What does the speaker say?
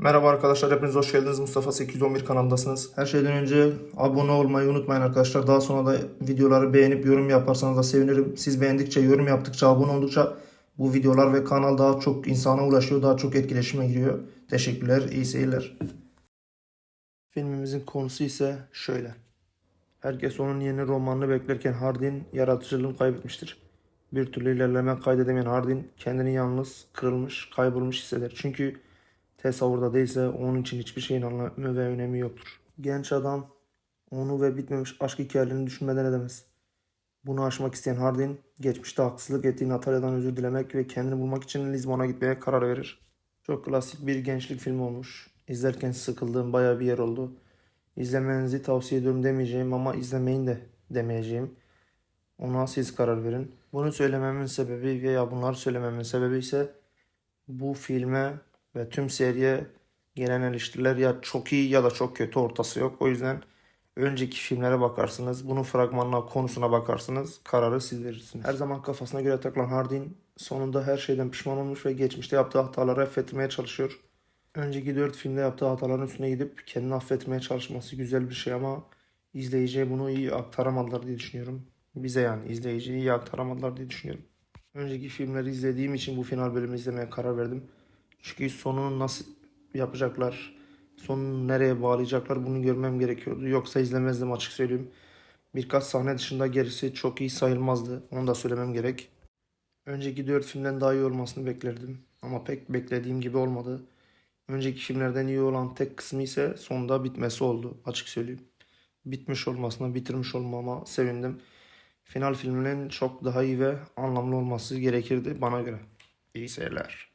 Merhaba arkadaşlar, hepiniz hoş geldiniz. Mustafa 811 kanalındasınız. Her şeyden önce abone olmayı unutmayın arkadaşlar. Daha sonra da videoları beğenip yorum yaparsanız da sevinirim. Siz beğendikçe, yorum yaptıkça, abone oldukça bu videolar ve kanal daha çok insana ulaşıyor, daha çok etkileşime giriyor. Teşekkürler, iyi seyirler. Filmimizin konusu ise şöyle. Herkes onun yeni romanını beklerken Hardin yaratıcılığını kaybetmiştir. Bir türlü ilerleme kaydedemeyen Hardin kendini yalnız, kırılmış, kaybolmuş hisseder. Çünkü Tesavvurda değilse onun için hiçbir şeyin anlamı ve önemi yoktur. Genç adam onu ve bitmemiş aşk hikayelerini düşünmeden edemez. Bunu aşmak isteyen Hardin, geçmişte haksızlık ettiği Natalia'dan özür dilemek ve kendini bulmak için Lizbon'a gitmeye karar verir. Çok klasik bir gençlik filmi olmuş. İzlerken sıkıldığım bayağı bir yer oldu. İzlemenizi tavsiye ediyorum demeyeceğim ama izlemeyin de demeyeceğim. Ona siz karar verin. Bunu söylememin sebebi veya bunları söylememin sebebi ise bu filme ve tüm seriye gelen eleştiriler ya çok iyi ya da çok kötü ortası yok. O yüzden önceki filmlere bakarsınız. Bunun fragmanına, konusuna bakarsınız. Kararı siz verirsiniz. Her zaman kafasına göre takılan Hardin sonunda her şeyden pişman olmuş ve geçmişte yaptığı hataları affetmeye çalışıyor. Önceki dört filmde yaptığı hataların üstüne gidip kendini affetmeye çalışması güzel bir şey ama izleyiciye bunu iyi aktaramadılar diye düşünüyorum. Bize yani izleyiciye iyi aktaramadılar diye düşünüyorum. Önceki filmleri izlediğim için bu final bölümü izlemeye karar verdim. Çünkü sonunu nasıl yapacaklar, sonunu nereye bağlayacaklar bunu görmem gerekiyordu. Yoksa izlemezdim açık söyleyeyim. Birkaç sahne dışında gerisi çok iyi sayılmazdı. Onu da söylemem gerek. Önceki dört filmden daha iyi olmasını beklerdim. Ama pek beklediğim gibi olmadı. Önceki filmlerden iyi olan tek kısmı ise sonunda bitmesi oldu açık söyleyeyim. Bitmiş olmasına, bitirmiş olmama sevindim. Final filminin çok daha iyi ve anlamlı olması gerekirdi bana göre. İyi seyirler.